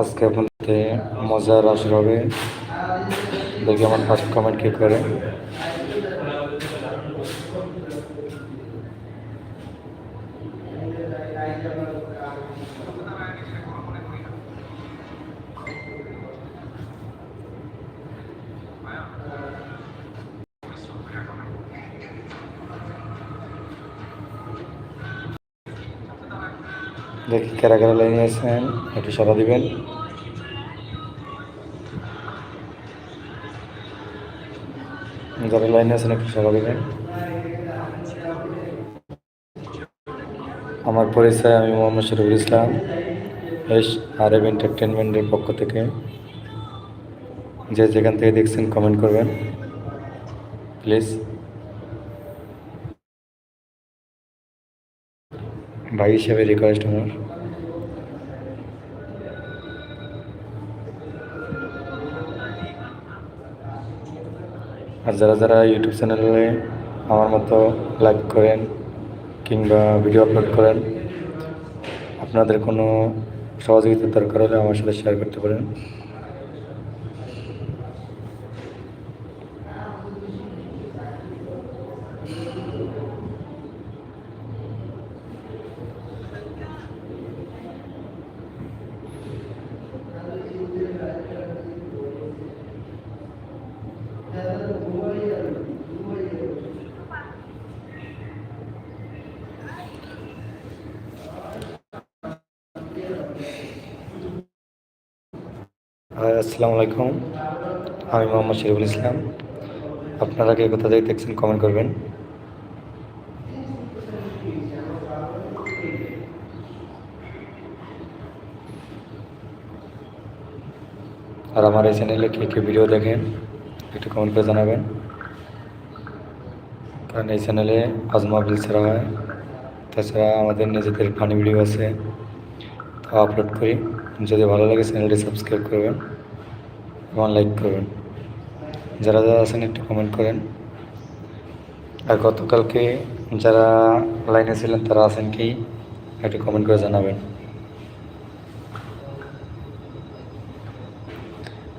আজকে আপনাদের মজার আসর হবে। দেখি আমার ফার্স্ট কমেন্ট কে করে। দেখি কারা কারা লাইনে আছেন, একটু সারা দিবেন। যারা লাইনে আছেন একটু সারা দিবেন আমার পরিচয় আমি Mohammad Shariful Islam, S R M এন্টারটেনমেন্টের পক্ষ থেকে। যে যেখান থেকে দেখছেন কমেন্ট করবেন। প্লিজ ভাই হিসেবে রিকোয়েস্ট আমার। আর যারা যারা ইউটিউব চ্যানেলে আমার মতো লাইক করেন কিংবা ভিডিও আপলোড করেন, আপনাদের কোনো সহযোগিতার দরকার হলে আমার সাথে শেয়ার করতে পারেন হাই আসসালামু আলাইকুম। আমি মোহাম্মদ শরীফুল ইসলাম। আপনারা কে কোথা থেকে দেখছেন কমেন্ট করবেন। আর আমার এই চ্যানেলে কে কে ভিডিও দেখেন, একটু কমেন্ট করে জানাবেন। কারণ এই চ্যানেলে আজমা বিল ছাড়া হয়। তাছাড়া আমাদের নিজেদের ফানি ভিডিও আছে। তা আপলোড করি। যদি ভালো লাগে চ্যানেলটি সাবস্ক্রাইব করবেন। এবং লাইক করবেন যারা যারা আছেন একটু কমেন্ট করেন। আর গতকালকে যারা লাইনে ছিলেন, তারা আছেন কি? একটু কমেন্ট করে জানাবেন।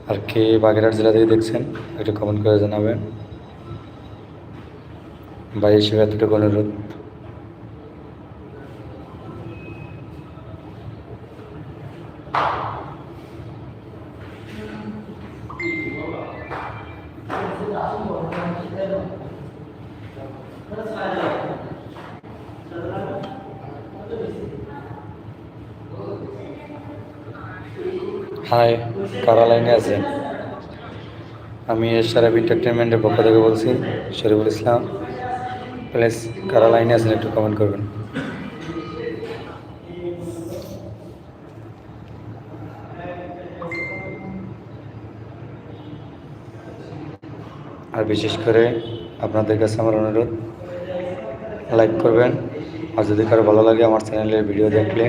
আর কে বাগেরহাট জেলা থেকে দেখছেন, একটু কমেন্ট করে জানাবেন। ভাই হিসেবে এতটুকু অনুরোধ। হাই কারা লাইনে আছেন আমি এশারাফ এন্টারটেনমেন্টের পক্ষ থেকে বলছি, শরীফুল ইসলাম। প্লিজ, কারা লাইনে আছেন একটু কমেন্ট করবেন। আর বিশেষ করে আপনাদের কাছে আমার অনুরোধ লাইক করবেন। আর যদি কারও ভালো লাগে আমার চ্যানেলের ভিডিও দেখলে,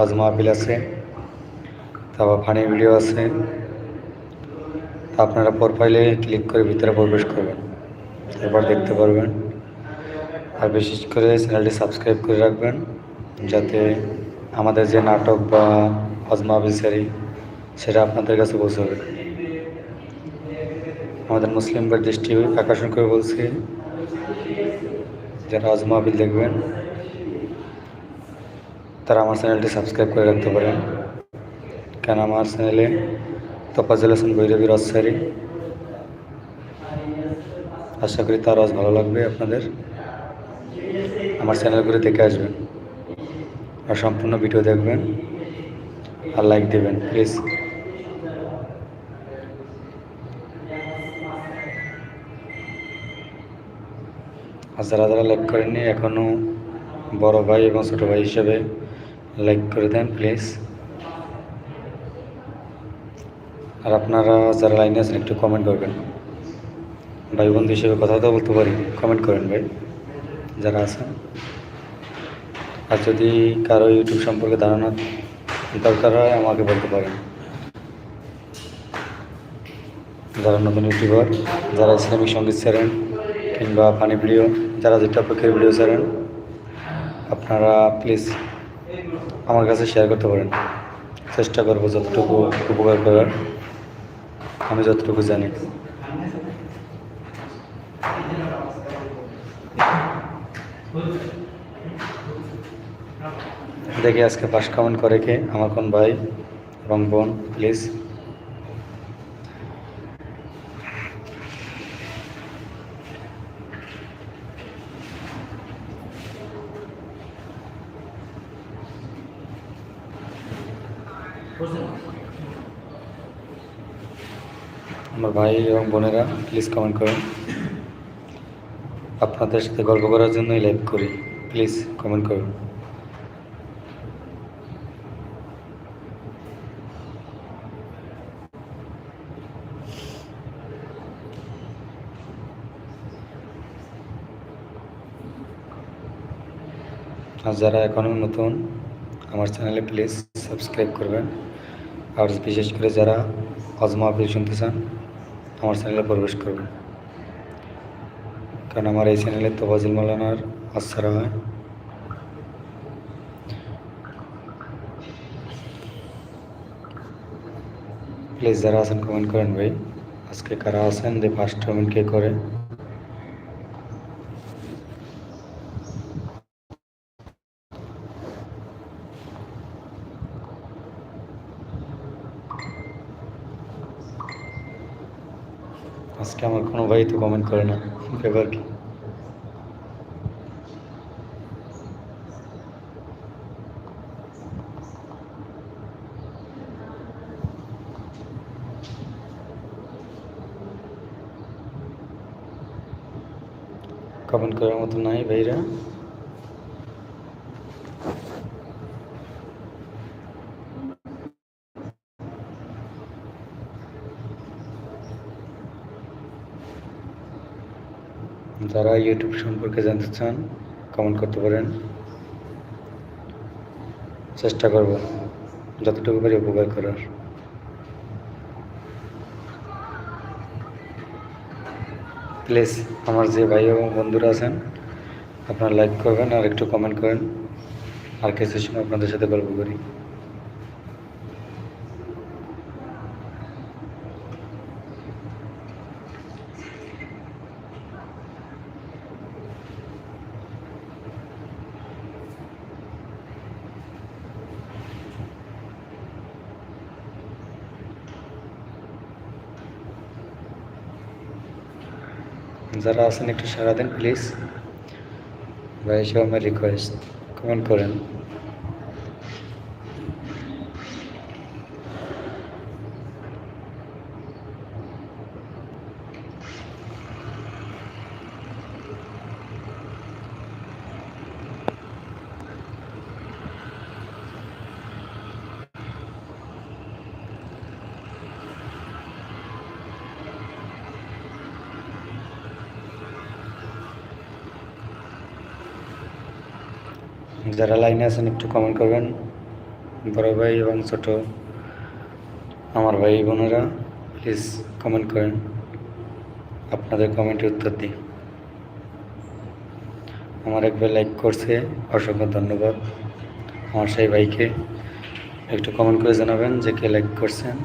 আজমা মাহফিল আছে। তারপর ফানি ভিডিও আছে। আপনারা প্রোফাইলে ক্লিক করে ভিতরে প্রবেশ করবেন। এরপর দেখতে পারবেন। আর বিশেষ করে চ্যানেলটি সাবস্ক্রাইব করে রাখবেন, যাতে আমাদের যে নাটক বা হজমা সারি সেটা আপনাদের কাছে পৌঁছাবে। আমাদের মুসলিমদের দৃষ্টি আকর্ষণ করে বলছি, যারা হজ মাহফিল দেখবেন, তারা আমার চ্যানেলটি সাবস্ক্রাইব করে রাখতে পারেন। কেন আমার চ্যানেলে তফাজুল হাসান ভৈরবী রসারি আশা করি তার আজ ভালো লাগবে আপনাদের। আমার চ্যানেলগুলো দেখে আসবেন আর সম্পূর্ণ ভিডিও দেখবেন আর লাইক দেবেন প্লিজ আর যারা যারা লাইক করেননি এখনও বড় ভাই এবং ছোটো ভাই হিসেবে লাইক করে দেন প্লিজ আর আপনারা যারা লাইনে আছেন, একটু কমেন্ট করবেন। ভাই বন্ধু হিসেবে কথা তো বলতে পারি কমেন্ট করেন ভাই, যারা আছেন। আর যদি কারও ইউটিউব সম্পর্কে ধারণা দরকার হয়, আমাকে বলতে পারেন। যারা নতুন ইউটিউবার, যারা ইসলামিক সংগীত ছাড়েন, কিংবা ফানি ভিডিও যারা যেটা পক্ষের ভিডিও ছাড়েন, আপনারা প্লিজ আমার কাছে শেয়ার করতে পারেন। চেষ্টা করব যতটুকু উপকার করার। আমি যতটুকু জানি। দেখি আজকে পাশ কেমন করে কে? আমার কোন ভাই? এবং বোন প্লিজ আমার ভাই এবং বোনেরা প্লিজ কমেন্ট করুন। আপনাদের সাথে গল্প করার জন্যই লাইভ করি। প্লিজ কমেন্ট করুন। আর যারা এখনও নতুন, আমার চ্যানেলে প্লিজ সাবস্ক্রাইব করবেন। আর বিশেষ করে যারা অজমা আপিল শুনতে চান, আমার চ্যানেলে প্রবেশ করবেন। কারণ আমার এই চ্যানেলে তোবাজিল মালানার আশ্রা হয়। প্লিজ যারা আছেন, কমেন্ট করেন ভাই। আজকে কারা আছেন, যে ফার্স্ট কমেন্ট কে করে? আজকে আমার কোনো ভাই তো কমেন্ট করে না ব্যাপার কি কমেন্ট করার মতো নাই যারা ইউটিউব সম্পর্কে জানতে চান কমেন্ট করতে পারেন। চেষ্টা করব যতটুকু পারি উপকার করার। প্লিজ আমার যে ভাই এবং বন্ধুরা আছেন, আপনারা লাইক করবেন আর একটু কমেন্ট করেন। আর কিছু সময় আপনাদের সাথে গল্প করি। যারা আছেন একটু সারা সারাদিন প্লিজ ভাই সব আমার রিকোয়েস্ট কমেন্ট করেন। যারা লাইনে আছেন একটু কমেন্ট করবেন। বড় ভাই এবং ছোট আমার ভাই বোনেরা প্লিজ কমেন্ট করেন। আপনাদের কমেন্টে উত্তর দিই। আমার এক ভাই লাইক করছে, অসংখ্য ধন্যবাদ। আমার সেই ভাইকে একটু কমেন্ট করে জানাবেন যে কে লাইক করছেন।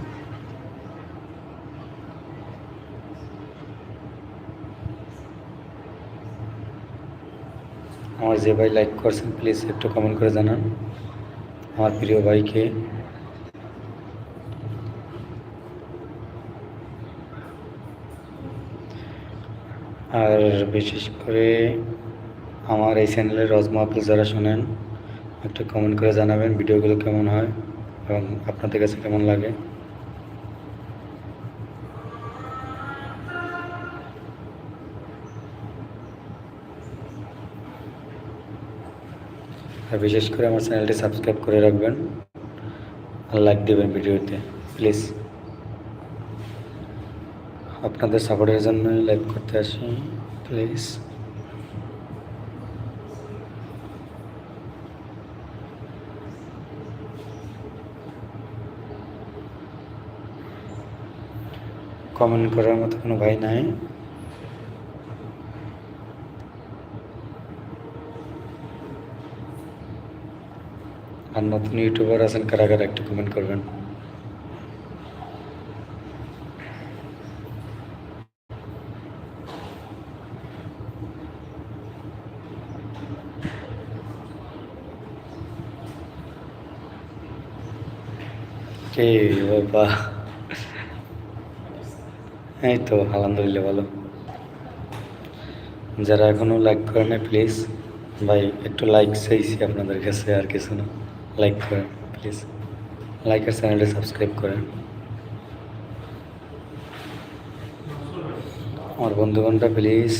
আমার যে ভাই লাইক করছেন প্লিজ একটু কমেন্ট করে জানান। আমার প্রিয় ভাইকে। আর বিশেষ করে আমার এই চ্যানেলের রজমা আপনি যারা শোনেন, একটু কমেন্ট করে জানাবেন ভিডিওগুলো কেমন হয় এবং আপনাদের কাছে কেমন লাগে। আর বিশেষ করে আমার চ্যানেলটি সাবস্ক্রাইব করে রাখবেন আর লাইক দেবেন ভিডিওতে, প্লিজ। আপনাদের সাপোর্টের জন্যই লাইভ করতে আসি, প্লিজ। কমেন্ট করার মতো কোনো ভাই নাই। আর নতুন ইউটিউবার আছেন কারা কারা একটু কমেন্ট করবেন। এই তো, আলহামদুলিল্লাহ, ভালো। যারা এখনও লাইক করেন না প্লিজ ভাই, একটু লাইক চাইছি আপনাদের কাছে, আর কিছু না। লাইক করেন প্লিজ লাইক আর চ্যানেলটি সাবস্ক্রাইব করেন। আমার বন্ধুগণটা প্লিজ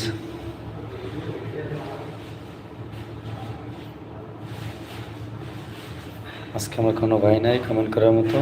আজকে আমার কোনো ভাই নাই কমেন্ট করার মতো।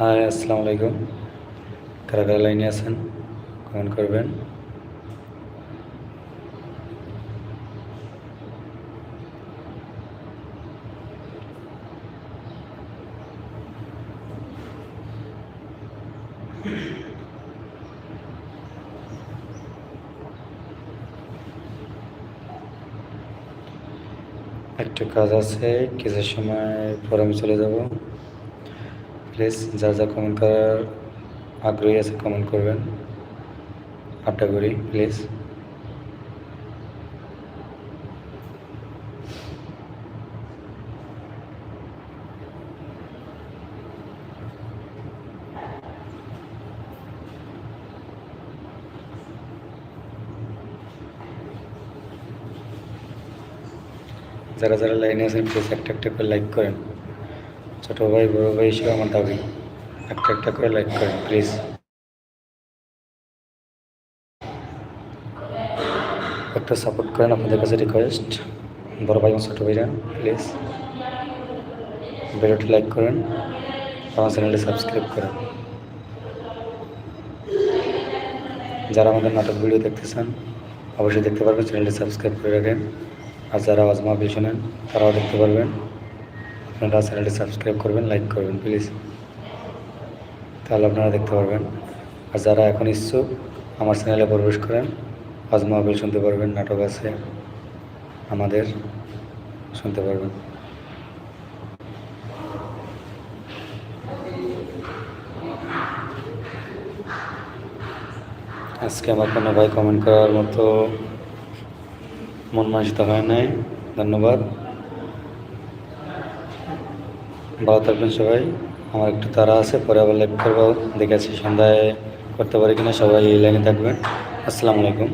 হাই আসসালামু আলাইকুম কারা কারা লাইনে আছেন? কমেন্ট করবেন। একটু কাজ আছে, কিছু সময় পরে আমি চলে যাব। প্লিজ যা যা কমেন্ট করার আগ্রহী আছে কমেন্ট করবেন আড্ডা করি প্লিজ যারা যারা লাইনে আছেন প্লিজ একটা একটা করে লাইক করেন ছোটো ভাই, বড়ো ভাই হিসেবে আমার দাবি। একটা একটা করে লাইক করেন প্লিজ একটা সাপোর্ট করেন আপনাদের কাছে রিকোয়েস্ট বড় ভাই ছোটো ভাইরা প্লিজ ভিডিওটি লাইক করেন। আমার চ্যানেলটি সাবস্ক্রাইব করেন। যারা আমাদের নাটক ভিডিও দেখতেছেন, অবশ্যই দেখতে পারবেন চ্যানেলটি সাবস্ক্রাইব করে রাখেন। আর যারা আজমা শোনেন, তারাও দেখতে পারবেন। আপনারা চ্যানেলটি সাবস্ক্রাইব করবেন, লাইক করবেন, প্লিজ। তাহলে আপনারা দেখতে পারবেন। আর যারা এখন ইচ্ছুক আমার চ্যানেলে প্রবেশ করেন আওয়াজ মাহফিল শুনতে পারবেন, নাটক আছে আমাদের, শুনতে পারবেন। আজকে আমার কোনো ভাই কমেন্ট করার মতো মন মানসিকতা হয় নাই। ধন্যবাদ। ভালো থাকবেন সবাই। আমার একটু তারা আছে, পরে আবার লাইভ করব। দেখেছি সন্ধ্যায় করতে পারি কিনা, সবাই এই লাইনে থাকবেন। আসসালামু আলাইকুম।